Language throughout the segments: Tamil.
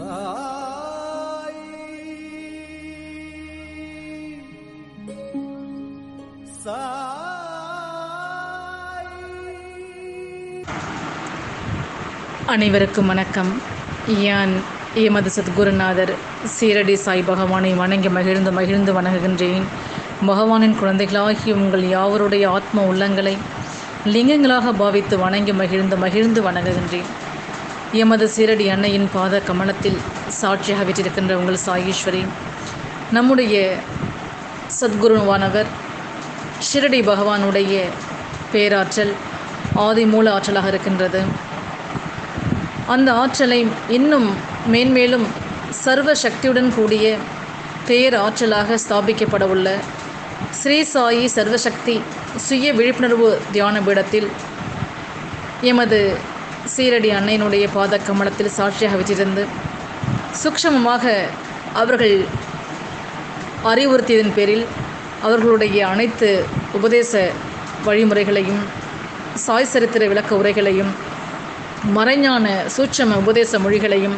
சாய். சாய். அனைவருக்கும் வணக்கம். யான் எமது சத்குருநாதர் சீரடி சாய் பகவானை வணங்கி மகிழ்ந்து மகிழ்ந்து வணங்குகின்றேன். பகவானின் குழந்தைகளாகிய உங்கள் யாவருடைய ஆத்ம உள்ளங்களை லிங்கங்களாக பாவித்து வணங்கி மகிழ்ந்து மகிழ்ந்து வணங்குகின்றேன். எமது சீரடி அன்னையின் பாத கமலத்தில் சாட்சியாக விட்டிருக்கின்ற உங்கள் சாயீஸ்வரி நம்முடைய சத்குருவானவர் ஷிரடி பகவானுடைய பேராற்றல் ஆதி மூல ஆற்றலாக இருக்கின்றது. அந்த ஆற்றலை இன்னும் மேன்மேலும் சர்வ சக்தியுடன் கூடிய பேர் ஆற்றலாக ஸ்தாபிக்கப்பட உள்ள ஸ்ரீ சாயி சர்வசக்தி சுய விழிப்புணர்வு தியான பீடத்தில் எமது சீரடி அன்னையினுடைய பாத கமலத்தில் சாட்சியாக வச்சிருந்து சூக்ஷமமாக அவர்கள் அறிவுறுத்தியதன் பேரில் அவர்களுடைய அனைத்து உபதேச வழிமுறைகளையும் சாய் சரித்திர விளக்க உரைகளையும் மறைஞான சூட்சம உபதேச மொழிகளையும்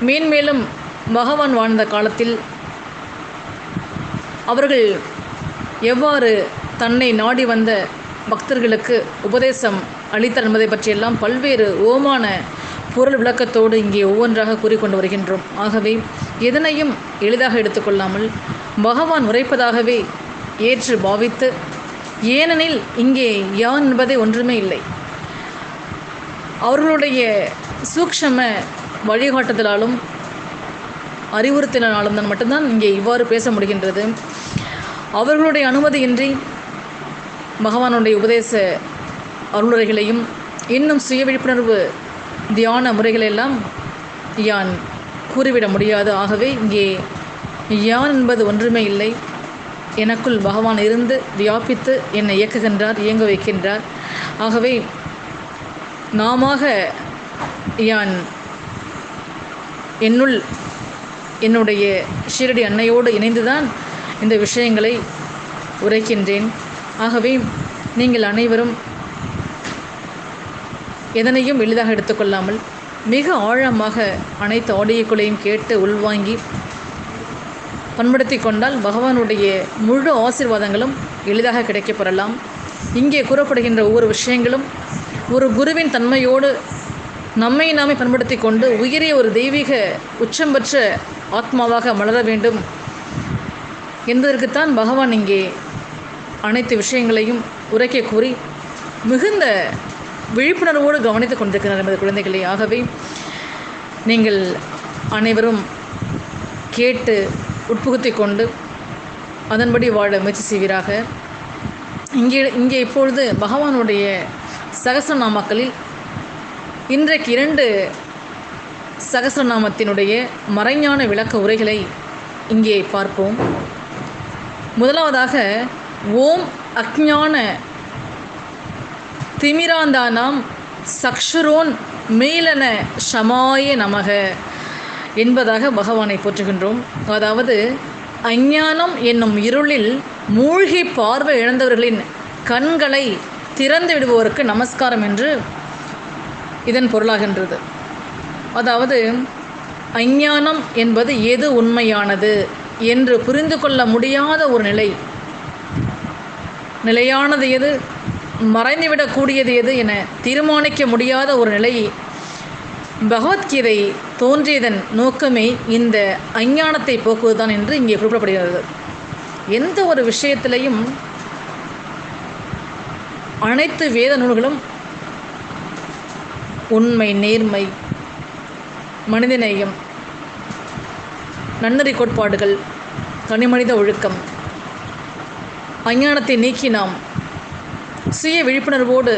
மேன்மேலும் பகவான் வாழ்ந்த காலத்தில் அவர்கள் எவ்வாறு தன்னை நாடி வந்த பக்தர்களுக்கு உபதேசம் அளித்தார் என்பதை பற்றியெல்லாம் பல்வேறு ஓமான பொருள் விளக்கத்தோடு இங்கே ஒவ்வொன்றாக கூறிக்கொண்டு வருகின்றோம். ஆகவே எதனையும் எளிதாக எடுத்துக்கொள்ளாமல் பகவான் உரைப்பதாகவே ஏற்று பாவித்து ஏனெனில் இங்கே யான் என்பதே ஒன்றுமே இல்லை. அவர்களுடைய சூக்ஷம வழிகாட்டுதலாலும் அறிவுறுத்தினாலும் தான் மட்டும்தான் இங்கே இவ்வாறு பேச முடிகின்றது. அவர்களுடைய அனுமதியின்றி பகவானுடைய உபதேச அருளுரைகளையும் இன்னும் சுய விழிப்புணர்வு தியான முறைகளெல்லாம் யான் கூறிவிட முடியாது. ஆகவே இங்கே யான் என்பது ஒன்றுமே இல்லை. எனக்குள் பகவான் இருந்து வியாபித்து என்னை இயக்குகின்றார் இயங்க வைக்கின்றார். ஆகவே நாமாக யான் என்னுள் என்னுடைய ஷீரடி அன்னையோடு இணைந்துதான் இந்த விஷயங்களை உரைக்கின்றேன். ஆகவே நீங்கள் அனைவரும் எதனையும் எளிதாக எடுத்துக்கொள்ளாமல் மிக ஆழமாக அனைத்து ஆடியோக்களையும் கேட்டு உள்வாங்கி பண்படுத்தி கொண்டால் பகவானுடைய முழு ஆசீர்வாதங்களும் எளிதாக கிடைக்கப் பெறலாம். இங்கே கூறப்படுகின்ற ஒவ்வொரு விஷயங்களும் ஒரு குருவின் தன்மையோடு நம்மை நாமே பண்படுத்தி கொண்டு உயரிய ஒரு தெய்வீக உச்சம் பெற்ற ஆத்மாவாக மலர வேண்டும் என்பதற்குத்தான் பகவான் இங்கே அனைத்து விஷயங்களையும் உரைக்க கூறி மிகுந்த விழிப்புணர்வோடு கவனித்துக் கொண்டிருக்கிறார் என்பது குழந்தைகளே. ஆகவே நீங்கள் அனைவரும் கேட்டு உட்புகுத்தி கொண்டு அதன்படி வாழ முயற்சி செய்வீராக. இங்கே இங்கே இப்பொழுது பகவானுடைய சகசநாமக்களில் இன்றைக்கு இரண்டு சகசநாமத்தினுடைய மறைஞான விளக்க உரைகளை இங்கே பார்ப்போம். முதலாவதாக ஓம் அக்ஞான திமிராந்தானாம் சக்ஷுரோன் மேலன ஷமாய நமக என்பதாக பகவானை போற்றுகின்றோம். அதாவது அஞ்ஞானம் என்னும் இருளில் மூழ்கி பார்வை இழந்தவர்களின் கண்களை திறந்து விடுபவருக்கு நமஸ்காரம் என்று இதன் பொருளாகின்றது. அதாவது அஞ்ஞானம் என்பது எது உண்மையானது என்று புரிந்து கொள்ள முடியாத ஒரு நிலை நிலையானது எது? மறைந்துவிடக்கூடியது எது என தீர்மானிக்க முடியாத ஒரு நிலை. பகவத்கீதை தோன்றியதன் நோக்கமே இந்த அஞ்ஞானத்தை போக்குவதுதான் என்று இங்கே குறிப்பிடப்படுகிறது. எந்த ஒரு விஷயத்திலையும் அனைத்து வேத நூல்களும் உண்மை நேர்மை மனிதநேயம் நன்னறி கோட்பாடுகள் தனிமனித ஒழுக்கம் அஞ்ஞானத்தை நீக்கி நாம் சுய விழிப்புணர்வோடு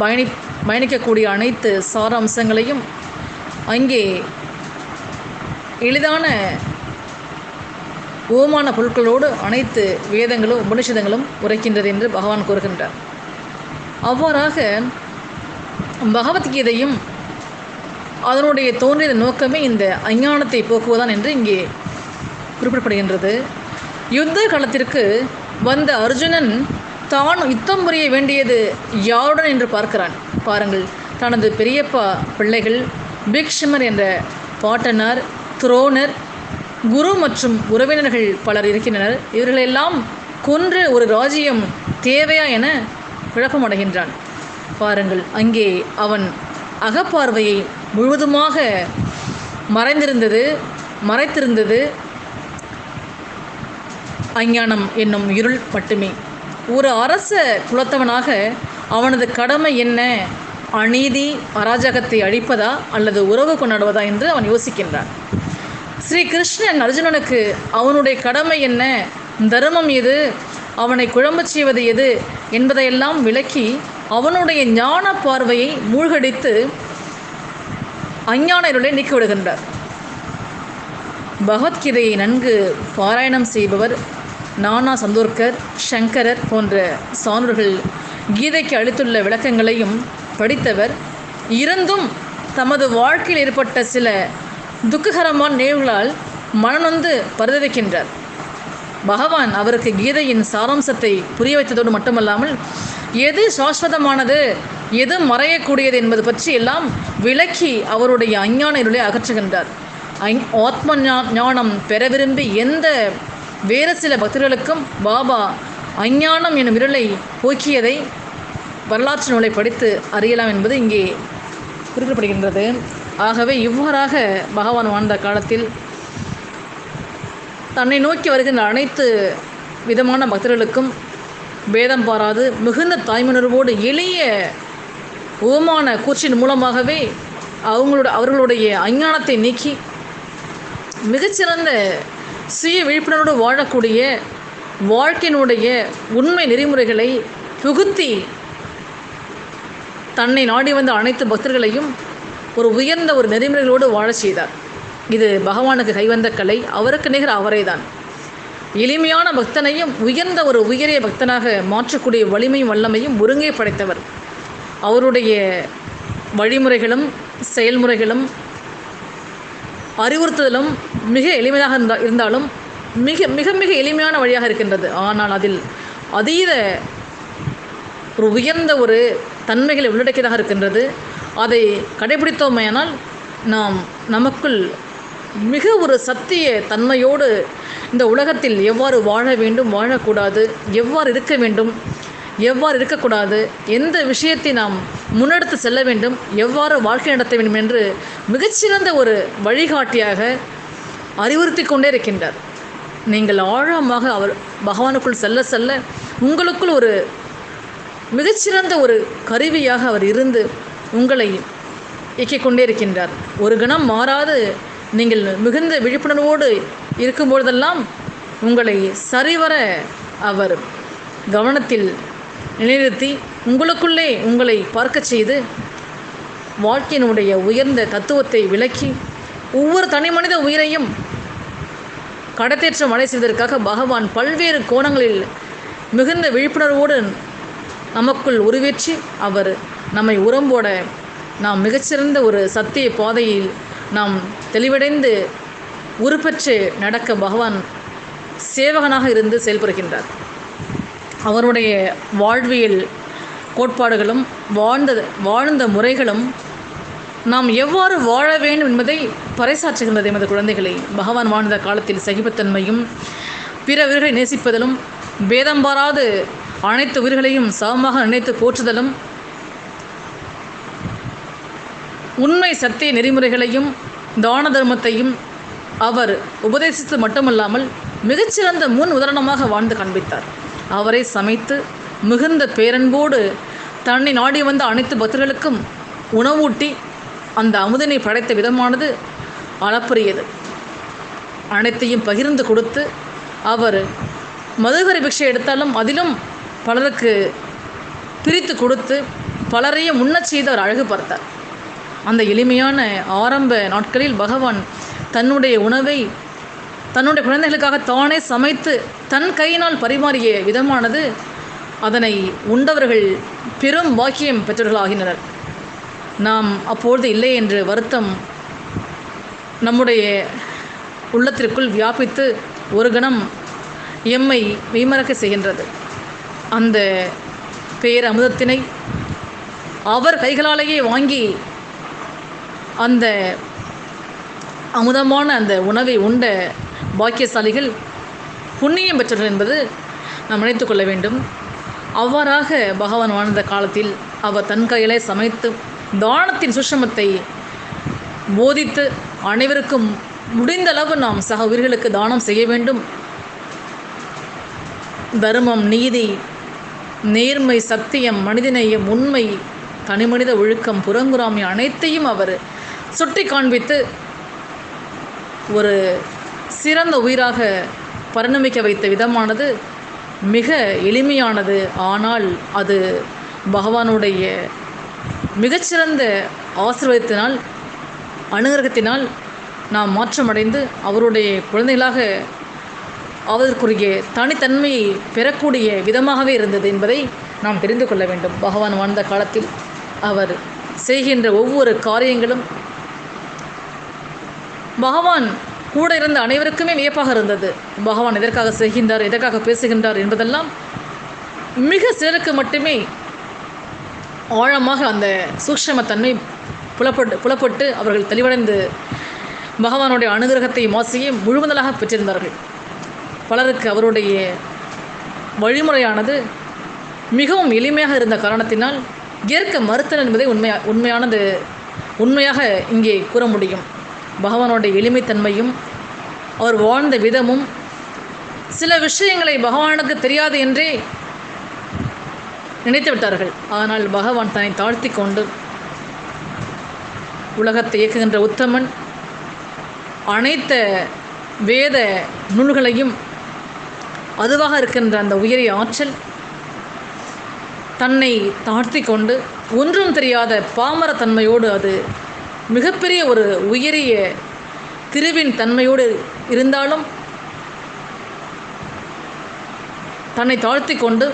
பயணி பயணிக்கக்கூடிய அனைத்து சாராம்சங்களையும் அங்கே எளிதான ஓமான பொருட்களோடு அனைத்து வேதங்களும் உபனிஷதங்களும் உரைக்கின்றது என்று பகவான் கூறுகின்றார். அவ்வாறாக பகவத்கீதையும் அதனுடைய தோன்றிய நோக்கமே இந்த அஞ்ஞானத்தை போக்குவதான் என்று இங்கே குறிப்பிடப்படுகின்றது. யுத்த காலத்திற்கு வந்த அர்ஜுனன் தான் யுத்தம் புரிய வேண்டியது யாருடன் என்று பார்க்கிறான். பாருங்கள் தனது பெரியப்பா பிள்ளைகள் பிக்ஷமர் என்ற பாட்டனார் துரோணர் குரு மற்றும் உறவினர்கள் பலர் இருக்கின்றனர். இவர்களெல்லாம் கொன்று ஒரு ராஜ்யம் தேவையா என குழப்பமடைகின்றான். பாருங்கள் அங்கே அவன் அகப்பார்வையை முழுவதுமாக மறைந்திருந்தது மறைத்திருந்தது அஞ்ஞானம் என்னும் இருள் மட்டுமே ஒரு அரச குலத்தவனாக அவனது கடமை என்ன? அநீதி அராஜகத்தை அழிப்பதா அல்லது உறவு கொண்டாடுவதா என்று அவன் யோசிக்கின்றான். ஸ்ரீ கிருஷ்ணன் அர்ஜுனனுக்கு அவனுடைய கடமை என்ன? தர்மம் எது? அவனை குழம்பச் செய்வது எது? என்பதையெல்லாம் விளக்கி அவனுடைய ஞான பார்வையை மூழ்கடித்து அஞ்ஞான இருளை நீக்கிவிடுகின்றார். பகவத்கீதையை நன்கு பாராயணம் செய்பவர் நானா சந்தோர்கர் சங்கரர் போன்ற சான்றோர்கள் கீதைக்கு அளித்துள்ள விளக்கங்களையும் படித்தவர் இருந்தும் தமது வாழ்க்கையில் ஏற்பட்ட சில துக்ககரமான நினைவுகளால் மனநொந்து பரிதவிக்கின்றார். பகவான் அவருக்கு கீதையின் சாராம்சத்தை புரிய வைத்ததோடு மட்டுமல்லாமல் எது சாஸ்வதமானது எது மறையக்கூடியது என்பது பற்றி எல்லாம் விளக்கி அவருடைய அஞ்ஞான இருளை அகற்றுகின்றார். ஐ- ஆத்ம ஞானம் பெற விரும்பி எந்த வேறு சில பக்தர்களுக்கும் பாபா அஞ்ஞானம் எனும் இருளை போக்கியதை வரலாற்று நூலை படித்து அறியலாம் என்பது இங்கே குறிப்பிடப்படுகின்றது. ஆகவே இவ்வாறாக பகவான் வாழ்ந்த காலத்தில் தன்னை நோக்கி வருகின்ற அனைத்து விதமான பக்தர்களுக்கும் பேதம் பாராது மிகுந்த தாய்மணர்வோடு எளிய ஓமான கூற்றின் மூலமாகவே அவங்களோட அவர்களுடைய அஞ்ஞானத்தை நீக்கி மிகச்சிறந்த சுய விழிப்புணர்வோடு வாழக்கூடிய வாழ்க்கையினுடைய உண்மை நெறிமுறைகளை புகுத்தி தன்னை நாடி வந்த அனைத்து பக்தர்களையும் ஒரு உயர்ந்த ஒரு நெறிமுறைகளோடு வாழச் செய்தார். இது பகவானுக்கு கைவந்த கலை. அவருக்கு நிகர் அவரேதான். எளிமையான பக்தனையும் உயர்ந்த ஒரு உயரிய பக்தனாக மாற்றக்கூடிய வலிமையும் வல்லமையும் ஒருங்கே படைத்தவர். அவருடைய வழிமுறைகளும் செயல்முறைகளும் அறிவுறுத்துதலும் மிக எளிமையாக இருந்தா இருந்தாலும் மிக மிக மிக எளிமையான வழியாக இருக்கின்றது. ஆனால் அதில் அதீத ஒரு உயர்ந்த ஒரு தன்மைகளை உள்ளடக்கியதாக இருக்கின்றது. அதை கடைபிடித்தோமையானால் நாம் நமக்குள் மிக ஒரு சத்திய தன்மையோடு இந்த உலகத்தில் எவ்வாறு வாழ வேண்டும் வாழக்கூடாது எவ்வாறு இருக்க வேண்டும் எவ்வாறு இருக்கக்கூடாது எந்த விஷயத்தை நாம் முன்னெடுத்து செல்ல வேண்டும் எவ்வாறு வாழ்க்கை நடத்த வேண்டும் என்று மிகச்சிறந்த ஒரு வழிகாட்டியாக அறிவுறுத்தி கொண்டே இருக்கின்றார் நீங்கள் ஆழமாக அவர் பகவானுக்குள் செல்ல செல்ல உங்களுக்குள் ஒரு மிகச்சிறந்த ஒரு கருவியாக அவர் இருந்து உங்களை இயக்கிக் கொண்டே இருக்கின்றார் ஒரு கணம் மாறாது நீங்கள் மிகுந்த விழிப்புணர்வோடு இருக்கும்பொழுதெல்லாம் உங்களை சரிவர அவர் கவனத்தில் நிலைநிறுத்தி உங்களுக்குள்ளே உங்களை பார்க்கச் செய்து வாழ்க்கையினுடைய உயர்ந்த தத்துவத்தை விளக்கி ஒவ்வொரு தனி மனித உயிரையும் கடத்தேற்றம் அடை செய்வதற்காக பகவான் பல்வேறு கோணங்களில் மிகுந்த விழிப்புணர்வோடு நமக்குள் உருவேற்றி அவர் நம்மை உரம்போட நாம் மிகச்சிறந்த ஒரு சத்திய பாதையில் நாம் தெளிவடைந்து உருப்பெற்று நடக்க பகவான் சேவகனாக இருந்து செயல்படுகின்றார். அவருடைய வாழ்வியல் கோட்பாடுகளும் வாழ்ந்த வாழ்ந்த முறைகளும் நாம் எவ்வாறு வாழ வேண்டும் என்பதை பறைசாற்றுகின்றது எமது குழந்தைகளை. பகவான் வாழ்ந்த காலத்தில் சகிப்புத்தன்மையும் பிற உயிர்களை நேசிப்பதிலும் பேதம் பாராது அனைத்து உயிர்களையும் சமமாக நினைத்து போற்றுதலும் உண்மை சத்திய நெறிமுறைகளையும் தான தர்மத்தையும் அவர் உபதேசித்து மட்டுமல்லாமல் மிகச்சிறந்த முன் உதாரணமாக வாழ்ந்து காண்பித்தார். அவரை சமைத்து மிகுந்த பேரன்போடு தன்னை நாடி வந்த அனைத்து பக்தர்களுக்கும் உணவூட்டி அந்த அமுதனை படைத்த விதமானது அளப்பரியது. அனைத்தையும் பகிர்ந்து கொடுத்து அவர் மதுகரை பிக்ஷை எடுத்தாலும் அதிலும் பலருக்கு பிரித்து கொடுத்து பலரையும் உண்ணச் செய்து அவர் அழகு பார்த்தார் அந்த எளிமையான ஆரம்ப நாட்களில் பகவான் தன்னுடைய உணவை தன்னுடைய குழந்தைகளுக்காக தானே சமைத்து தன் கையினால் பரிமாறிய விதமானது அதனை உண்டவர்கள் பெரும் பாக்கியம் பெற்றவர்களாகினர் நாம் அப்பொழுது இல்லை என்று வருத்தம் நம்முடைய உள்ளத்திற்குள் வியாபித்து ஒரு கணம் எம்மை மெய்மறக்க செய்கின்றது. அந்த பேர் அமுதத்தினை அவர் கைகளாலேயே வாங்கி அந்த அமுதமான அந்த உணவை உண்ட பாக்கியசாலிகள் புண்ணியம் பெற்றவர்கள் என்பது நாம் நினைத்து கொள்ள வேண்டும். அவ்வாறாக பகவான் வாழ்ந்த காலத்தில் அவர் தன் கையிலே சமைத்து தானத்தின் சுஷமத்தை போதித்து அனைவருக்கும் முடிந்த அளவு நாம் சக உயிர்களுக்கு தானம் செய்ய வேண்டும். தர்மம் நீதி நேர்மை சத்தியம் மனிதநேயம் உண்மை தனிமனித ஒழுக்கம் புறங்குறாமை அனைத்தையும் அவர் சுட்டி காண்பித்து ஒரு சிறந்த உயிராக பரிணமிக்க வைத்த விதமானது மிக எளிமையானது. ஆனால் அது பகவானுடைய மிகச்சிறந்த ஆசீர்வாதத்தினால் அனுகிரகத்தினால் நாம் மாற்றமடைந்து அவருடைய குழந்தைகளாக அவருக்குரிய தனித்தன்மையை பெறக்கூடிய விதமாகவே இருந்தது என்பதை நாம் தெரிந்து கொள்ள வேண்டும். பகவான் வாழ்ந்த காலத்தில் அவர் செய்கின்ற ஒவ்வொரு காரியங்களும் பகவான் கூட இருந்த அனைவருக்குமே வியப்பாக இருந்தது. பகவான் எதற்காக செய்கின்றார் எதற்காக பேசுகின்றார் என்பதெல்லாம் மிக சிலருக்கு மட்டுமே ஆழமாக அந்த சூக்ஷமத்தன்மை புலப்பட்டு புலப்பட்டு அவர்கள் தெளிவடைந்து பகவானுடைய அனுகிரகத்தை மாசியை முழுமுதலாக பெற்றிருந்தார்கள். பலருக்கு அவருடைய வழிமுறையானது மிகவும் எளிமையாக இருந்த காரணத்தினால் ஏற்க மறுத்தல் என்பதை உண்மையா உண்மையானது உண்மையாக இங்கே கூற முடியும். பகவானுடைய எளிமைத்தன்மையும் அவர் வாழ்ந்த விதமும் சில விஷயங்களை பகவானுக்கு தெரியாது என்றே நினைத்து விட்டார்கள். ஆனால் பகவான் தன்னை தாழ்த்தி கொண்டு உலகத்தை இயக்குகின்ற உத்தமன் அனைத்த வேத நூல்களையும் அதுவாக இருக்கின்ற அந்த உயரிய ஆற்றல் தன்னை தாழ்த்தி கொண்டு ஒன்றும் தெரியாத பாமர தன்மையோடு அது மிகப்பெரிய ஒரு உயரிய திருவின் தன்மையோடு இருந்தாலும் தன்னை தாழ்த்தி கொண்டு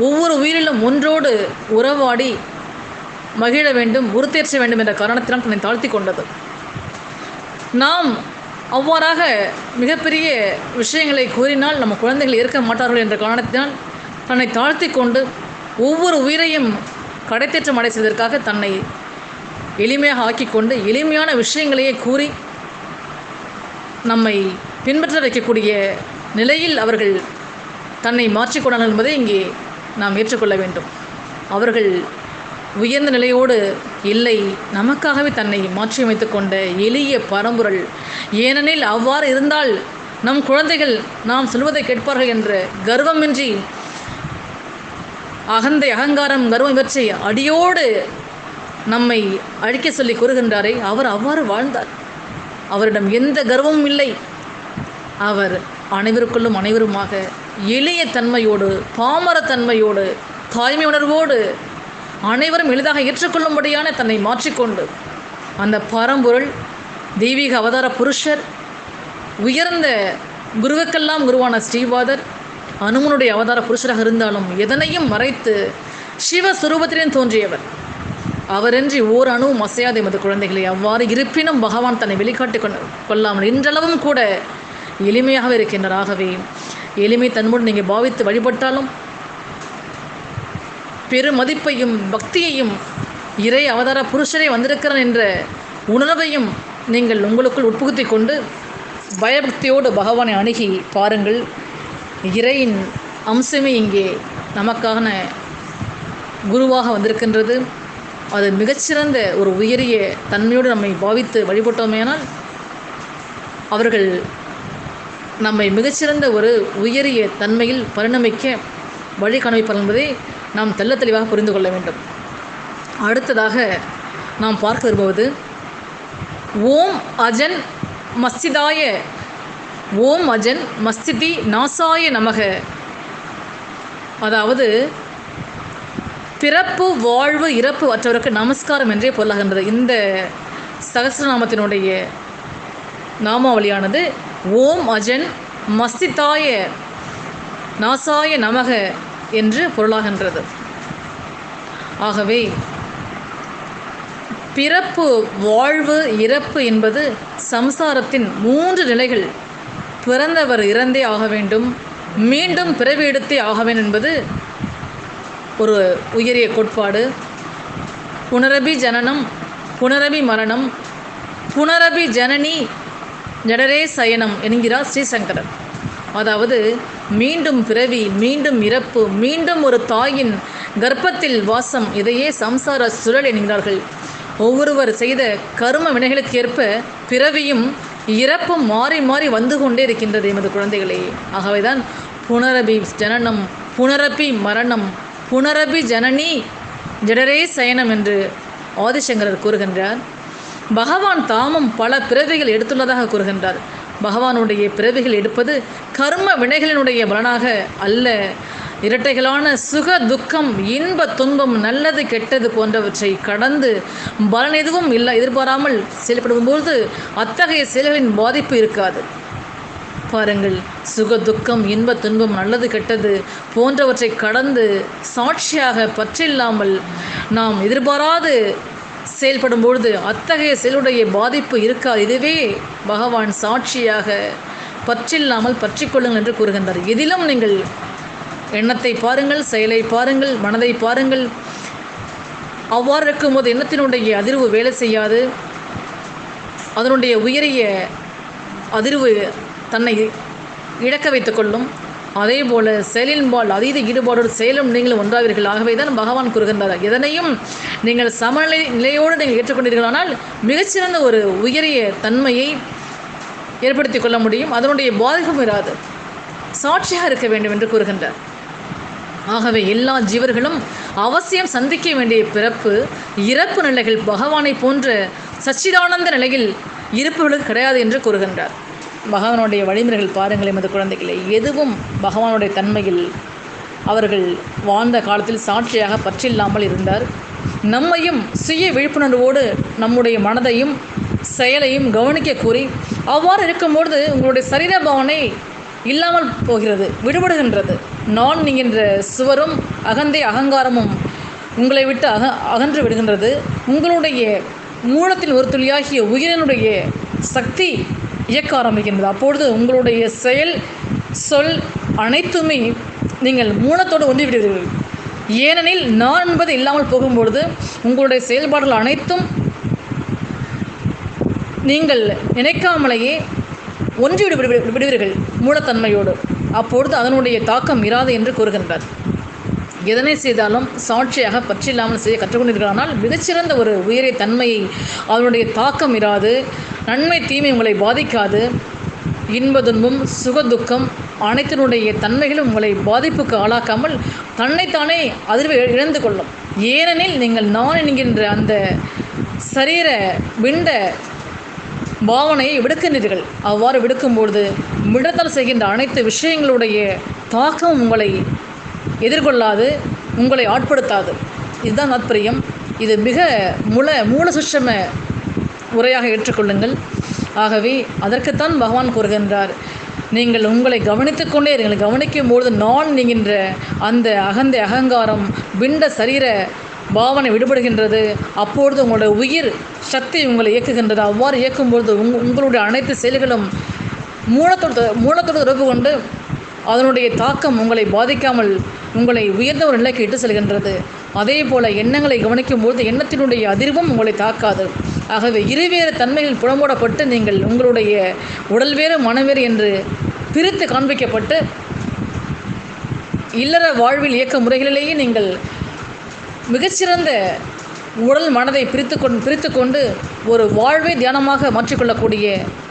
ஒவ்வொரு உயிரிலும் ஒன்றோடு உறவாடி மகிழ வேண்டும் உறுத்தேற்ற வேண்டும் என்ற காரணத்தினால் தன்னை தாழ்த்தி கொண்டது நாம் அவ்வாறாக மிகப்பெரிய விஷயங்களை கூறினால் நம்ம குழந்தைகள் இருக்க மாட்டார்கள் என்ற காரணத்தினால் தன்னை தாழ்த்தி கொண்டு ஒவ்வொரு உயிரையும் கடைத்தேற்றம் அடை செய்வதற்காக தன்னை எளிமையாக ஆக்கிக்கொண்டு எளிமையான விஷயங்களையே கூறி நம்மை பின்பற்ற வைக்கக்கூடிய நிலையில் அவர்கள் தன்னை மாற்றிக்கொண்டார்கள் என்பதை இங்கே நாம் ஏற்றுக்கொள்ள வேண்டும். அவர்கள் உயர்ந்த நிலையோடு இல்லை. நமக்காகவே தன்னை மாற்றியமைத்து கொண்ட எளிய பரம்பொருள். ஏனெனில் அவ்வாறு இருந்தால் நம் குழந்தைகள் நாம் சொல்வதை கேட்பார்கள் என்ற கர்வமின்றி அகந்தை அகங்காரம் கர்வம் இவற்றை அடியோடு நம்மை அழிக்க சொல்லி கூறுகின்றாரே அவர் அவ்வாறு வாழ்ந்தார். அவரிடம் எந்த கர்வமும் இல்லை. அவர் அனைவருக்குள்ளும் அனைவருமாக எளிய தன்மையோடு பாமரத்தன்மையோடு தாய்மை உணர்வோடு அனைவரும் எளிதாக ஏற்றுக்கொள்ளும்படியான தன்னை மாற்றிக்கொண்டு அந்த பரம்பொருள் தெய்வீக அவதார புருஷர் உயர்ந்த குருவுக்கெல்லாம் குருவான ஸ்ரீபாதர் அனுமனுடைய அவதார புருஷராக இருந்தாலும் எதனையும் மறைத்து சிவஸ்வரூபத்திலும் தோன்றியவர். அவரின்றி ஓர் அணுவும் அசையாத எமது குழந்தைகளை. அவ்வாறு இருப்பினும் பகவான் தன்னை வெளிக்காட்டி கொண்டு கொள்ளாமல் இன்றளவும் கூட எளிமையாக இருக்கின்றார். ஆகவே எளிமை தன்முடன் நீங்கள் பாவித்து வழிபட்டாலும் பெருமதிப்பையும் பக்தியையும் இறை அவதார புருஷரே வந்திருக்கிறான் என்ற உணர்வையும் நீங்கள் உங்களுக்குள் உட்புகுத்தி கொண்டு பயபக்தியோடு பகவானை அணுகி பாருங்கள். இறையின் அம்சமே இங்கே நமக்கான குருவாக வந்திருக்கின்றது. அது மிகச்சிறந்த ஒரு உயரிய தன்மையோடு நம்மை பாவித்து வழிபட்டோமேனால் அவர்கள் நம்மை மிகச்சிறந்த ஒரு உயரிய தன்மையில் பரிணமிக்க வழி காண்பிப்பார் என்பதை நாம் தெல்ல தெளிவாக புரிந்து கொள்ள வேண்டும். அடுத்ததாக நாம் பார்க்க விரும்புவது ஓம் அஜன் மஸ்திதாய ஓம் அஜன் மஸ்திதி நாசாய நமக. அதாவது பிறப்பு வாழ்வு இறப்பு அற்றவருக்கு நமஸ்காரம் என்றே பொருளாகின்றது. இந்த சகசிரநாமத்தினுடைய நாமாவளியானது ஓம் அஜன் மஸ்திதாய நாசாய நமக. என்று பொருளாகின்றது. ஆகவே பிறப்பு வாழ்வு இறப்பு என்பது சம்சாரத்தின் மூன்று நிலைகள். பிறந்தவர் இறந்தே ஆக வேண்டும் மீண்டும் பிறவி எடுத்தே ஆக வேண்டும் என்பது ஒரு உயரிய கோட்பாடு. புனரபி ஜனனம் புனரபி மரணம் புனரபி ஜனனி ஜடரே சயனம் என்கிறார் ஸ்ரீசங்கரன் அதாவது மீண்டும் பிறவி மீண்டும் இறப்பு மீண்டும் ஒரு தாயின் கர்ப்பத்தில் வாசம். இதையே சம்சார சுழல் என்கிறார்கள். ஒவ்வொருவர் செய்த கரும வினைகளுக்கேற்ப பிறவியும் இறப்பும் மாறி மாறி வந்து கொண்டே இருக்கின்றது எமது குழந்தைகளே. ஆகவேதான் புனரபி ஜனனம் புனரபி மரணம் புனரபி ஜனனி ஜடரே சயனம் என்று ஆதிசங்கரர் கூறுகின்றார். பகவான் தாமும் பல பிறவிகள் எடுத்துள்ளதாக கூறுகின்றார். பகவானுடைய பிறவிகள் எடுப்பது கர்ம வினைகளினுடைய பலனாக அல்ல. இரட்டைகளான சுக துக்கம் இன்ப துன்பம் நல்லது கெட்டது போன்றவற்றை கடந்து பலன் எதுவும் இல்லை எதிர்பாராமல் செயல்படும்போது அத்தகைய செயல்களின் பாதிப்பு இருக்காது. பாருங்கள் சுக துக்கம் இன்ப துன்பம் நல்லது கெட்டது போன்றவற்றை கடந்து சாட்சியாக பற்றில்லாமல் நாம் எதிர்பாராது செயல்படும் பொழுது அத்தகைய செயலுடைய பாதிப்பு இருக்காது. இதுவே பகவான் சாட்சியாக பற்றில்லாமல் பற்றிக்கொள்ளுங்கள் என்று கூறுகின்றார். எதிலும் நீங்கள் எண்ணத்தை பாருங்கள் செயலை பாருங்கள் மனதை பாருங்கள். அவ்வாறு இருக்கும்போது எண்ணத்தினுடைய அதிர்வு வேலை செய்யாது. அதனுடைய உயரிய அதிர்வு தன்னை இழக்க வைத்துக் கொள்ளும். அதே போல் செயலின்பால் அதீத ஈடுபாடோடு செயலும் நீங்களும் ஒன்றாவீர்கள் ஆகவே தான் பகவான் கூறுகின்றார். எதனையும் நீங்கள் சமநிலை நிலையோடு நீங்கள் ஏற்றுக்கொண்டீர்களானால் மிகச்சிறந்த ஒரு உயரிய தன்மையை ஏற்படுத்தி கொள்ள முடியும். அதனுடைய பாதிப்பும் இராது. சாட்சியாக இருக்க வேண்டும் என்று கூறுகின்றார். ஆகவே எல்லா ஜீவர்களும் அவசியம் சந்திக்க வேண்டிய பிறப்பு இறப்பு நிலைகள் பகவானை போன்ற சச்சிதானந்த நிலையில் இருப்பவர்களுக்கு கிடையாது என்று கூறுகின்றார். பகவானுடைய வழிமுறைகள் பாருங்கள் எமது குழந்தைகளை. எதுவும் பகவானுடைய தன்மையில் அவர்கள் வாழ்ந்த காலத்தில் சாட்சியாக பற்றில்லாமல் இருந்தார். நம்மையும் சுய விழிப்புணர்வோடு நம்முடைய மனதையும் செயலையும் கவனிக்க கூறி அவ்வாறு இருக்கும்பொழுது உங்களுடைய சரீர பாவனை இல்லாமல் போகிறது விடுபடுகின்றது. நான் என்கின்ற சுவரும் அகந்தை அகங்காரமும் உங்களை விட்டு அக அகன்று விடுகின்றது. உங்களுடைய மூலத்தில் ஒரு துளியாகிய உயிரினுடைய சக்தி இயக்க ஆரம்பிக்கின்றது. அப்பொழுது உங்களுடைய செயல் சொல் அனைத்துமே நீங்கள் மூலத்தோடு ஒன்றி விடுவீர்கள் ஏனெனில் நான் என்பது இல்லாமல் போகும்பொழுது உங்களுடைய செயல்பாடுகள் அனைத்தும் நீங்கள் நினைக்காமலேயே ஒன்றி விடு- விடுவீர்கள் மூலத்தன்மையோடு. அப்பொழுது அதனுடைய தாக்கம் இராது என்று கூறுகின்றார். எதனை செய்தாலும் சாட்சியாக பற்றில்லாமல் செய்ய கற்றுக்கொண்டிருக்கிறானால் மிகச்சிறந்த ஒரு உயரிய தன்மையை அதனுடைய தாக்கம் இராது நன்மை தீமை உங்களை பாதிக்காது. இன்பதுன்பம் சுகதுக்கம் அனைத்தினுடைய தன்மைகளும் உங்களை பாதிப்புக்கு ஆளாக்காமல் தன்னைத்தானே அதிர்வை இழந்து கொள்ளும். ஏனெனில் நீங்கள் நான் என்கின்ற அந்த சரீர விண்ட பாவனையை விடுக்கின்றீர்கள். அவ்வாறு விடுக்கும்பொழுது விடத்தல் செய்கின்ற அனைத்து விஷயங்களுடைய தாக்கம் உங்களை எதிர்கொள்ளாது உங்களை ஆட்படுத்தாது. இதுதான் தாத்பரியம் இது மிக முல மூல சுஷம உரையாக ஏற்றுக்கொள்ளுங்கள். ஆகவே அதற்குத்தான் பகவான் கூறுகின்றார். நீங்கள் உங்களை கவனித்து கொண்டே இருங்கள். கவனிக்கும் பொழுது நான் நீங்கின்ற அந்த அகந்த அகங்காரம் விண்ட சரீர பாவனை விடுபடுகின்றது. அப்பொழுது உங்களுடைய உயிர் சக்தி உங்களை இயக்குகின்றது. அவ்வாறு இயக்கும்பொழுது உங் உங்களுடைய அனைத்து செயல்களும் மூலத்தோடு மூலத்தோடு தொடர்பு கொண்டு அதனுடைய தாக்கம் உங்களை பாதிக்காமல் உங்களை உயர்ந்த ஒரு நிலைக்கு இட்டு செல்கின்றது. அதே போல எண்ணங்களை கவனிக்கும் பொழுது எண்ணத்தினுடைய அதிர்வும் உங்களை தாக்காது. ஆகவே இருவேறு தன்மைகள் புலமூடப்பட்டு நீங்கள் உங்களுடைய உடல் வேறு மனவேறு என்று பிரித்து காண்பிக்கப்பட்டு இல்லற வாழ்வில் இயக்க முறைகளிலேயே நீங்கள் மிகச்சிறந்த உடல் மனதை பிரித்து கொண்டு பிரித்து கொண்டு ஒரு வாழ்வை தியானமாக மாற்றிக்கொள்ளக்கூடிய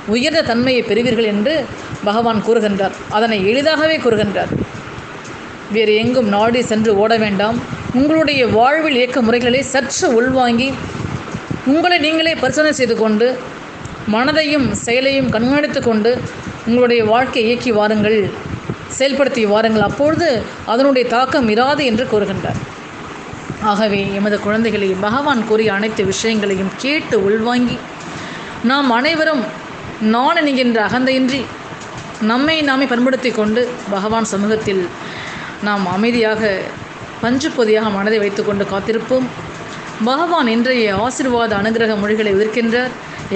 உயர்ந்த தன்மையை பெறுவீர்கள் என்று பகவான் கூறுகின்றார். அதனை எளிதாகவே கூறுகின்றார். வேறு எங்கும் நாடி சென்று ஓட வேண்டாம். உங்களுடைய வாழ்வில் இயக்க முறைகளை சற்று உள்வாங்கி உங்களை நீங்களே பரிசோதனை செய்து கொண்டு மனதையும் செயலையும் கண்காணித்து கொண்டு உங்களுடைய வாழ்க்கையை இயக்கி வாருங்கள். செயல்படுத்தி வாருங்கள். அப்பொழுது அதனுடைய தாக்கம் இராது என்று கூறுகின்றார். ஆகவே எமது குழந்தைகளை பகவான் கூறிய அனைத்து விஷயங்களையும் கேட்டு உள்வாங்கி நாம் அனைவரும் நான் என்கின்ற அகந்தையின்றி நம்மை நாமே பண்படுத்தி கொண்டு பகவான் சமூகத்தில் நாம் அமைதியாக பஞ்சு பொதியாக மனதை வைத்துக்கொண்டு காத்திருப்போம். பகவான் இன்றைய ஆசீர்வாத அனுகிரக மொழிகளை உதிர்க்கின்றார்.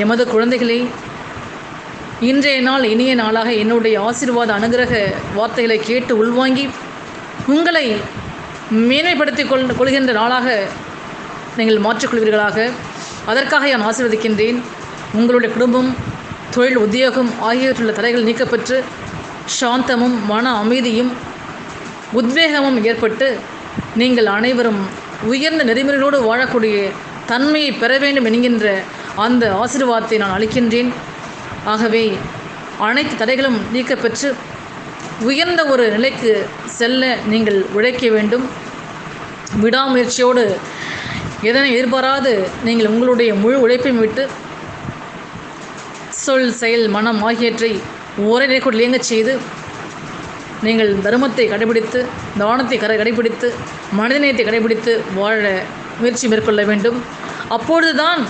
எமது குழந்தைகளை இன்றைய நாள் இனிய நாளாக என்னுடைய ஆசீர்வாத அனுகிரக வார்த்தைகளை கேட்டு உள்வாங்கி உங்களை மேன்மைப்படுத்தி கொள் கொள்கின்ற நாளாக நீங்கள் மாற்றிக்கொள்வீர்களாக அதற்காக நான் ஆசிர்வதிக்கின்றேன். உங்களுடைய குடும்பம் தொழில் உத்தியோகம் ஆகியவற்றுள்ள தடைகள் நீக்கப்பெற்று சாந்தமும் மன அமைதியும் உத்வேகமும் ஏற்பட்டு நீங்கள் அனைவரும் உயர்ந்த நெறிமுறைகளோடு வாழக்கூடிய தன்மையை பெற வேண்டும் என்கின்ற அந்த ஆசீர்வாதத்தை நான் அளிக்கின்றேன். ஆகவே அனைத்து தடைகளும் நீக்கப்பெற்று உயர்ந்த ஒரு நிலைக்கு செல்ல நீங்கள் உழைக்க வேண்டும். விடாமுயற்சியோடு எதனை எதிர்பாராது நீங்கள் உங்களுடைய முழு உழைப்பையும் விட்டு சொல் செயல் மனம் ஆகியவற்றை ஒரே நிலைக்குள் இயங்கச் செய்து நீங்கள் தர்மத்தை கடைபிடித்து தானத்தை கரை கடைபிடித்து மனிதநேயத்தை கடைபிடித்து வாழ முயற்சி மேற்கொள்ள வேண்டும். அப்பொழுதுதான்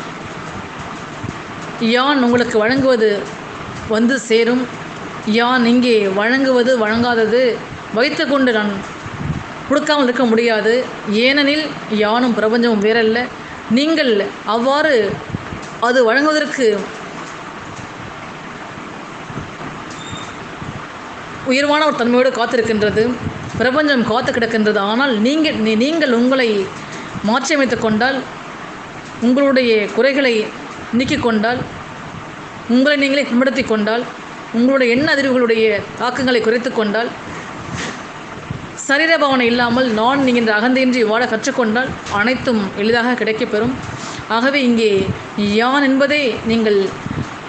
யான் உங்களுக்கு வழங்குவது வந்து சேரும். யான் இங்கே வழங்குவது வழங்காதது. வைத்துக்கொண்டு நான் கொடுக்காமல் இருக்க முடியாது. ஏனெனில் யானும் பிரபஞ்சமும் வேறல்ல. நீங்கள் அவ்வாறு அது வழங்குவதற்கு உயர்வான ஒரு தன்மையோடு காத்திருக்கின்றது. பிரபஞ்சம் காத்து கிடக்கின்றது. ஆனால் நீங்கள் நீ- நீங்கள் உங்களை மாற்றியமைத்து கொண்டால் உங்களுடைய குறைகளை நீக்கிக் கொண்டால் உங்களை நீங்களே பின்படுத்தி கொண்டால் உங்களுடைய எண்ண அதிர்வுகளுடைய தாக்கங்களை குறைத்து கொண்டால் சரீர பாவனை இல்லாமல் நான் என்கின்ற அகந்தையின்றி வாழ கற்றுக்கொண்டால் அனைத்தும் எளிதாக கிடைக்கப்பெறும். ஆகவே இங்கே யான் என்பதை நீங்கள்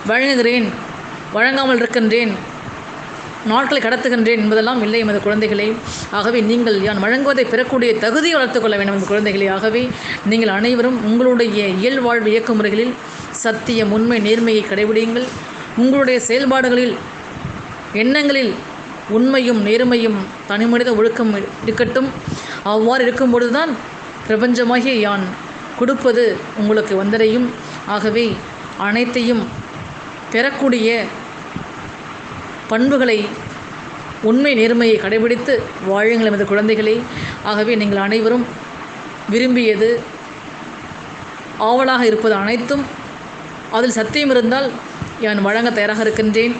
வழங்குகிறேன் வழங்காமல் இருக்கின்றேன். நாட்களை கடத்துகின்றேன் என்பதெல்லாம் இல்லை எமது குழந்தைகளே. ஆகவே நீங்கள் யான் வழங்குவதை பெறக்கூடிய தகுதியை வளர்த்துக்கொள்ள வேண்டும் எமது குழந்தைகளே. ஆகவே நீங்கள் அனைவரும் உங்களுடைய இயல்வாழ்வு இயக்க முறைகளில் சத்தியம் உண்மை நேர்மையை கடைபிடியுங்கள். உங்களுடைய செயல்பாடுகளில் எண்ணங்களில் உண்மையும் நேர்மையும் தனிமனித ஒழுக்கம் இருக்கட்டும். அவ்வாறு இருக்கும்பொழுது தான் பிரபஞ்சமாகிய யான் கொடுப்பது உங்களுக்கு வந்தடையும். ஆகவே அனைத்தையும் பெறக்கூடிய பண்புகளை உண்மை நேர்மையை கடைபிடித்து வாழுங்கள் எமது குழந்தைகளே. ஆகவே நீங்கள் அனைவரும் விரும்பியது ஆவலாக இருப்பது அனைத்தும். அதில் சத்தியம் இருந்தால் நான் வழங்க தயாராக இருக்கின்றேன்.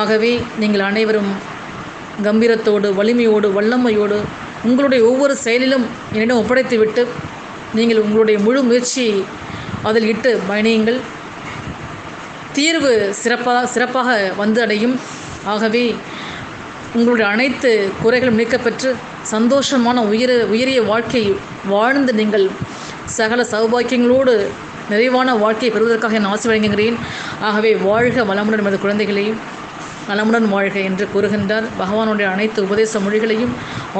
ஆகவே நீங்கள் அனைவரும் கம்பீரத்தோடு வலிமையோடு வல்லமையோடு உங்களுடைய ஒவ்வொரு செயலிலும் என்னிடம் ஒப்படைத்துவிட்டு நீங்கள் உங்களுடைய முழு முயற்சியை அதில் இட்டு பயணியுங்கள். தீர்வு சிறப்பாக சிறப்பாக வந்து அடையும் ஆகவே உங்களுடைய அனைத்து குறைகளும் நீக்கப்பெற்று சந்தோஷமான உயர உயரிய வாழ்க்கை வாழ்ந்து நீங்கள் சகல சௌபாக்கியங்களோடு நிறைவான வாழ்க்கையை பெறுவதற்காக நான் ஆசை வழங்குகிறேன். ஆகவே வாழ்க வளமுடன் நமது குழந்தைகளையும் நலமுடன் வாழ்க என்று கூறுகின்றார். பகவானுடைய அனைத்து உபதேச மொழிகளையும்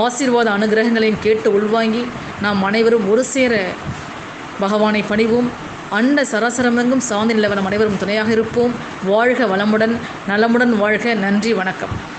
ஆசீர்வாத அனுகிரகங்களையும் கேட்டு உள்வாங்கி நாம் அனைவரும் ஒரு சேர பகவானை பணிவோம். அண்ட சராசரமெங்கும் சாந்தி நிலவனம் அனைவரும் துணையாக இருப்போம். வாழ்க வளமுடன் நலமுடன் வாழ்க. நன்றி வணக்கம்.